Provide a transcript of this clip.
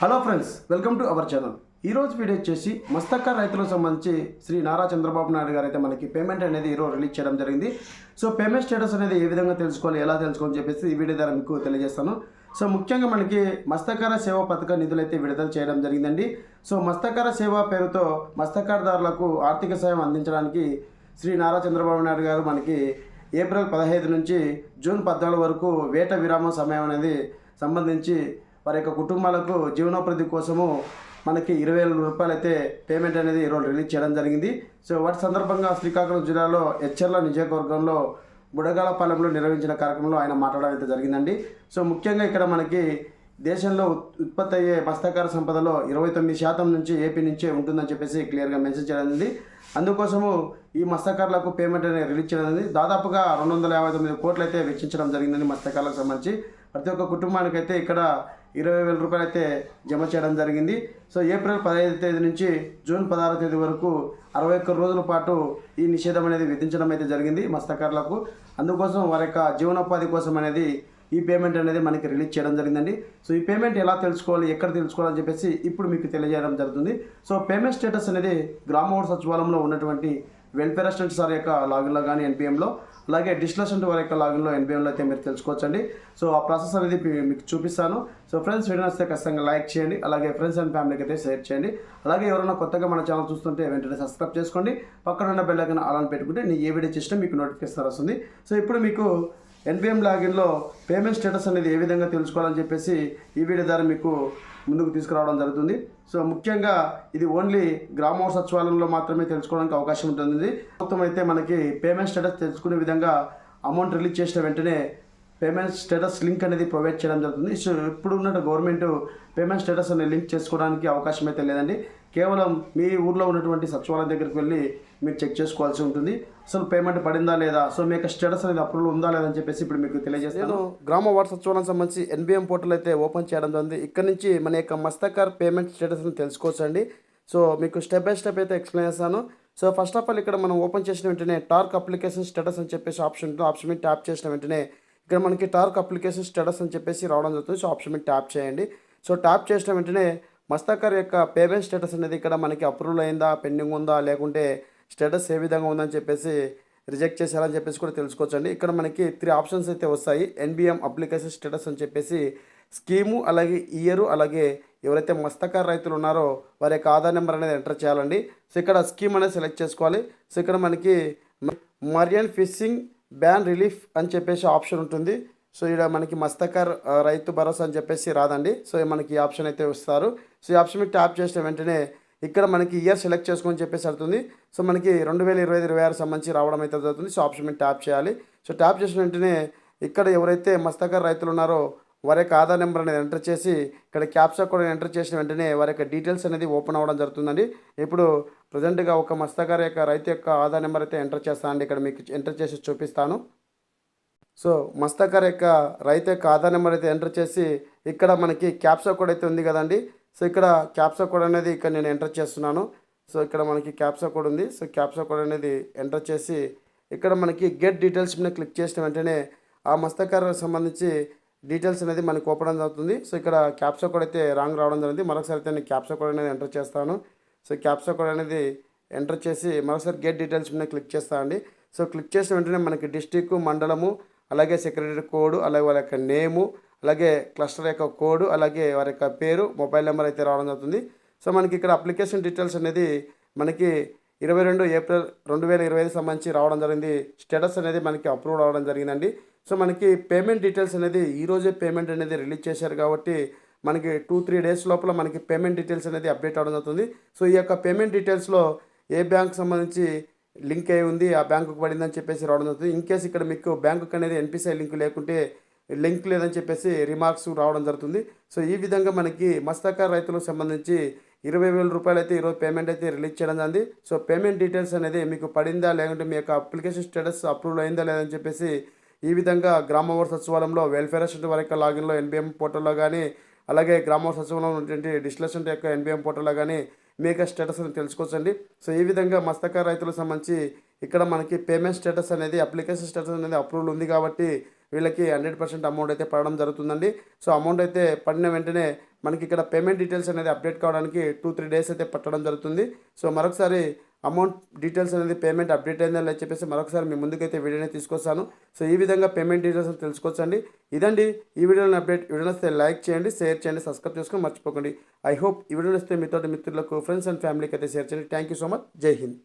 Hello friends welcome to our channel. ఈ రోజు video వచ్చేసి మస్తక్క రైతులకు సంబంధించి శ్రీ నారా చంద్రబాబు నాయుడు గారు అయితే మనకి పేమెంట్ అనేది ఈరోజు రిలీజ్ చేయడం జరిగింది. సో పేమెంట్ స్టేటస్ అనేది ఏ విధంగా తెలుసుకోవాలి ఎలా తెలుసుకోవాలని చెప్పేసి ఈ వీడియో ద్వారా మీకు తెలియజేస్తాను. సో ముఖ్యంగా మనకి మస్తకార సేవా పథక నిధులు అయితే విడుదల చేయడం జరిగిందండి. సో మస్తకార సేవ పేరుతో మస్తకారదారులకు ఆర్థిక సాయం అందించడానికి శ్రీ నారా చంద్రబాబు నాయుడు గారు మనకి ఏప్రిల్ పదహైదు నుంచి జూన్ పద్నాలుగు వరకు వేట విరామం సమయం అనేది సంబంధించి వారి యొక్క కుటుంబాలకు జీవనోపాధి కోసము మనకి ఇరవై వేల రూపాయలు అయితే పేమెంట్ అనేది ఈరోజు రిలీజ్ చేయడం జరిగింది. సో వాటి సందర్భంగా శ్రీకాకుళం జిల్లాలో హెచ్చర్ల నియోజకవర్గంలో బుడగాలపాలెంలో నిర్వహించిన కార్యక్రమంలో ఆయన మాట్లాడడం అయితే జరిగిందండి. సో ముఖ్యంగా ఇక్కడ మనకి దేశంలో ఉత్- ఉత్పత్తి అయ్యే మత్స్యకార సంపదలో ఇరవై తొమ్మిది శాతం నుంచి ఏపీ నుంచే ఉంటుందని చెప్పేసి క్లియర్గా మెసేజ్ చేయడం అందుకోసము ఈ మత్స్యకారులకు పేమెంట్ అనేది రిలీజ్ చేయడం దాదాపుగా రెండు వందల యాభై తొమ్మిది కోట్లు అయితే వెచ్చించడం జరిగిందని మత్స్యకారులకు సంబంధించి. ప్రతి ఒక్క కుటుంబానికి అయితే ఇక్కడ ఇరవై వేల రూపాయలు అయితే జమ చేయడం జరిగింది. సో ఏప్రిల్ పదహైదు తేదీ నుంచి జూన్ పదహారో తేదీ వరకు అరవై ఒక్క రోజుల పాటు ఈ నిషేధం అనేది విధించడం అయితే జరిగింది మత్స్యకారులకు అందుకోసం వారి యొక్క జీవనోపాధి కోసం అనేది ఈ పేమెంట్ అనేది మనకి రిలీజ్ చేయడం జరిగిందండి. సో ఈ పేమెంట్ ఎలా తెలుసుకోవాలి ఎక్కడ తెలుసుకోవాలని చెప్పేసి ఇప్పుడు మీకు తెలియజేయడం జరుగుతుంది. సో పేమెంట్ స్టేటస్ అనేది గ్రామ సచివాలయంలో ఉన్నటువంటి వెల్ఫేర్ అసిస్టెంట్ సార్ యొక్క లాగిన్లో కానీ ఎన్పిఎంలో అలాగే డిజిటల్ అసిస్టెంట్ వారి యొక్క లాగిన్లో ఎన్పిఎంలో అయితే మీరు తెలుసుకోవచ్చండి. సో ఆ ప్రాసెస్ అనేది మీకు చూపిస్తాను. సో ఫ్రెండ్స్ వీడియో నచ్చితే ఖచ్చితంగా లైక్ చేయండి. అలాగే ఫ్రెండ్స్ అండ్ ఫ్యామిలీకి అయితే షేర్ చేయండి. అలాగే ఎవరైనా కొత్తగా మన ఛానల్ చూస్తుంటే వెంటనే సబ్స్క్రైబ్ చేసుకోండి. పక్కన ఉన్న బెల్ అలా పెట్టుకుంటే నేను ఏ వీడియో చేసినా మీకు నోటిఫికేషన్ వస్తుంది. సో ఇప్పుడు మీకు ఎన్పిఎం లాగిన్లో పేమెంట్ స్టేటస్ అనేది ఏ విధంగా తెలుసుకోవాలని చెప్పేసి ఈ వీడియో ద్వారా మీకు ముందుకు తీసుకురావడం జరుగుతుంది. సో ముఖ్యంగా ఇది ఓన్లీ గ్రామ సచివాలయంలో మాత్రమే తెలుసుకోవడానికి అవకాశం ఉంటుంది. మొత్తం అయితే మనకి పేమెంట్ స్టేటస్ తెలుసుకునే విధంగా అమౌంట్ రిలీజ్ చేసిన వెంటనే పేమెంట్ స్టేటస్ లింక్ అనేది ప్రొవైడ్ చేయడం జరుగుతుంది. సో ఇప్పుడు ఉన్న గవర్నమెంట్ పేమెంట్ స్టేటస్ అనేది లింక్ చేసుకోవడానికి అవకాశం అయితే లేదండి. కేవలం మీ ఊర్లో ఉన్నటువంటి సచివాలయం దగ్గరికి వెళ్ళి మీరు చెక్ చేసుకోవాల్సి ఉంటుంది. అసలు పేమెంట్ పడిందా లేదా? సో మీ యొక్క స్టేటస్ అనేది అప్రూవల్ ఉందా లేదా అని చెప్పేసి ఇప్పుడు మీకు తెలియజేస్తాను. గ్రామ వార్డు సచివాలయం సంబంధించి ఎన్బిఎం పోర్టల్ అయితే ఓపెన్ చేయడం జరిగింది. ఇక్కడ నుంచి మన యొక్క మస్తకార్ పేమెంట్ స్టేటస్ని తెలుసుకోవచ్చండి. సో మీకు స్టెప్ బై స్టెప్ అయితే ఎక్స్ప్లెయిన్ చేస్తాను. సో ఫస్ట్ ఆఫ్ ఆల్ ఇక్కడ మనం ఓపెన్ చేసిన వెంటనే టార్క్ అప్లికేషన్ స్టేటస్ అని చెప్పేసి ఆప్షన్ ఉంటుంది. ఆప్షన్ మీద ట్యాప్ చేసిన వెంటనే ఇక్కడ మనకి టార్క్ అప్లికేషన్ స్టేటస్ అని చెప్పేసి రావడం జరుగుతుంది. సో ఆప్షన్ మీద ట్యాప్ చేయండి. సో ట్యాప్ చేసిన వెంటనే మస్తాకర్ యొక్క పేమెంట్ స్టేటస్ అనేది ఇక్కడ మనకి అప్రూవల్ అయిందా పెండింగ్ ఉందా లేకుంటే స్టేటస్ ఏ విధంగా ఉందని చెప్పేసి రిజెక్ట్ చేశారని చెప్పేసి కూడా తెలుసుకోవచ్చండి. ఇక్కడ మనకి త్రీ ఆప్షన్స్ అయితే వస్తాయి. ఎన్బిఎం అప్లికేషన్ స్టేటస్ అని చెప్పేసి స్కీము అలాగే ఇయరు అలాగే ఎవరైతే మస్తకార్ రైతులు ఉన్నారో వారి యొక్క ఆధార్ నెంబర్ అనేది ఎంటర్ చేయాలండి. సో ఇక్కడ స్కీమ్ అనేది సెలెక్ట్ చేసుకోవాలి. సో ఇక్కడ మనకి మరియన్ ఫిషింగ్ బ్యాన్ రిలీఫ్ అని చెప్పేసి ఆప్షన్ ఉంటుంది. సో ఇక్కడ మనకి మస్తకర్ రైతు భరోసా అని చెప్పేసి రాదండి. సో మనకి ఈ ఆప్షన్ అయితే వస్తారు సో ఈ ఆప్షన్ మీద ట్యాప్ చేసిన వెంటనే ఇక్కడ మనకి ఇయర్ సెలెక్ట్ చేసుకొని చెప్పేసి అడుగుతుంది. సో మనకి రెండు వేల ఇరవై ఐదు ఇరవై ఆరు సంబంధించి రావడం అయితే జరుగుతుంది. సో ఆప్షన్ మీద ట్యాప్ చేయాలి. సో ట్యాప్ చేసిన వెంటనే ఇక్కడ ఎవరైతే మస్తకర్ రైతులు ఉన్నారో వారి యొక్క ఆధార్ నెంబర్ అనేది ఎంటర్ చేసి ఇక్కడ క్యాప్సా కూడా ఎంటర్ చేసిన వెంటనే వారి యొక్క డీటెయిల్స్ అనేది ఓపెన్ అవ్వడం జరుగుతుందండి. ఇప్పుడు ప్రజెంట్గా ఒక మస్తకర్ యొక్క రైతు యొక్క ఆధార్ నెంబర్ అయితే ఎంటర్ చేస్తానండి ఇక్కడ మీకు ఎంటర్ చేసి చూపిస్తాను. సో మస్తకర్ యొక్క రైతు యొక్క ఆధార్ నెంబర్ అయితే ఎంటర్ చేసి ఇక్కడ మనకి క్యాప్సా కూడా అయితే ఉంది కదండి. సో ఇక్కడ క్యాప్సా కోడ్ అనేది ఇక్కడ నేను ఎంటర్ చేస్తున్నాను. సో ఇక్కడ మనకి క్యాప్సా కోడ్ ఉంది. సో క్యాప్సా కోడ్ అనేది ఎంటర్ చేసి ఇక్కడ మనకి గెట్ డీటెయిల్స్ మీద క్లిక్ చేసిన వెంటనే ఆ మత్స్యకారులకు సంబంధించి డీటెయిల్స్ అనేది మనకి ఓపెన్ అవుతుంది సో ఇక్కడ క్యాప్సా కోడ్ అయితే రాంగ్ రావడం జరిగింది. మరొకసారి అయితే నేను క్యాప్సా కోడ్ అనేది ఎంటర్ చేస్తాను. సో క్యాప్సా కోడ్ అనేది ఎంటర్ చేసి మరొకసారి గెట్ డీటెయిల్స్ మీద క్లిక్ చేస్తా అండి. సో క్లిక్ చేసిన వెంటనే మనకి డిస్టిక్ మండలము అలాగే సెక్రటరీ కోడ్ అలాగే వాళ్ళ యొక్క నేము అలాగే క్లస్టర్ యొక్క కోడ్ అలాగే వారి యొక్క పేరు మొబైల్ నెంబర్ అయితే రావడం జరుగుతుంది. సో మనకి ఇక్కడ అప్లికేషన్ డీటెయిల్స్ అనేది మనకి ఇరవై రెండు ఏప్రిల్ రెండు వేల ఇరవై ఐదు సంబంధించి రావడం జరిగింది. స్టేటస్ అనేది మనకి అప్రూవ్ అవ్వడం జరిగిందండి. సో మనకి పేమెంట్ డీటెయిల్స్ అనేది ఈరోజే పేమెంట్ అనేది రిలీజ్ చేశారు కాబట్టి మనకి టూ త్రీ డేస్ లోపల మనకి పేమెంట్ డీటెయిల్స్ అనేది అప్డేట్ అవడం జరుగుతుంది. సో ఈ యొక్క పేమెంట్ డీటెయిల్స్లో ఏ బ్యాంక్ సంబంధించి లింక్ అయి ఉంది ఆ బ్యాంకుకు పడిందని చెప్పేసి రావడం జరుగుతుంది. ఇన్ కేసు ఇక్కడ మీకు బ్యాంకుకి అనేది ఎన్పిసిఐ లింక్ లేకుంటే లింక్ లేదని చెప్పేసి రిమార్క్స్ రావడం జరుగుతుంది. సో ఈ విధంగా మనకి మస్తకార్ రైతులకు సంబంధించి ఇరవై వేల రూపాయలు అయితే ఈరోజు పేమెంట్ అయితే రిలీజ్ చేయడం జరిగింది. సో పేమెంట్ డీటెయిల్స్ అనేది మీకు పడిందా లేదంటే మీ యొక్క అప్లికేషన్ స్టేటస్ అప్రూవ్ అయిందా లేదని చెప్పేసి ఈ విధంగా గ్రామవారి సచివాలయంలో వెల్ఫేర్ అసిస్టెంట్ వారి యొక్క లాగిన్లో ఎన్బిఎం పోర్టల్లో కానీ అలాగే గ్రామవారి సచివాలయంలో ఉన్నటువంటి డిజిటల్ అసిస్టెంట్ యొక్క ఎన్బిఎం పోర్టల్లో కానీ మీ యొక్క స్టేటస్ అని తెలుసుకోవచ్చండి. సో ఈ విధంగా మస్తక రైతులకు సంబంధించి ఇక్కడ మనకి పేమెంట్ స్టేటస్ అనేది అప్లికేషన్ స్టేటస్ అనేది అప్రూవల్ ఉంది కాబట్టి వీళ్ళకి హండ్రెడ్ పర్సెంట్ అమౌంట్ అయితే పడడం జరుగుతుందండి. సో అమౌంట్ అయితే పడిన వెంటనే మనకి ఇక్కడ పేమెంట్ డీటెయిల్స్ అనేది అప్డేట్ కావడానికి టూ త్రీ డేస్ అయితే పట్టడం జరుగుతుంది. సో మరొకసారి అమౌంట్ డీటెయిల్స్ అనేది పేమెంట్ అప్డేట్ అయిందని లేదా చెప్పేసి మరొకసారి మీ ముందుకైతే వీడియోని తీసుకొస్తాను. సో ఈ విధంగా పేమెంట్ డీటెయిల్స్ తెలుసుకోవచ్చండి. ఇదండి ఈ వీడియోని అప్డేట్. వీడియో వస్తే లైక్ చేయండి షేర్ చేయండి సబ్స్క్రైబ్ చేసుకొని మర్చిపోకండి. ఐ హోప్ ఈ వీడియో వస్తే మీతో మిత్రులకు ఫ్రెండ్స్ అండ్ ఫ్యామిలీకి అయితే షేర్ చేయండి. Thank you so much. జై హింద్.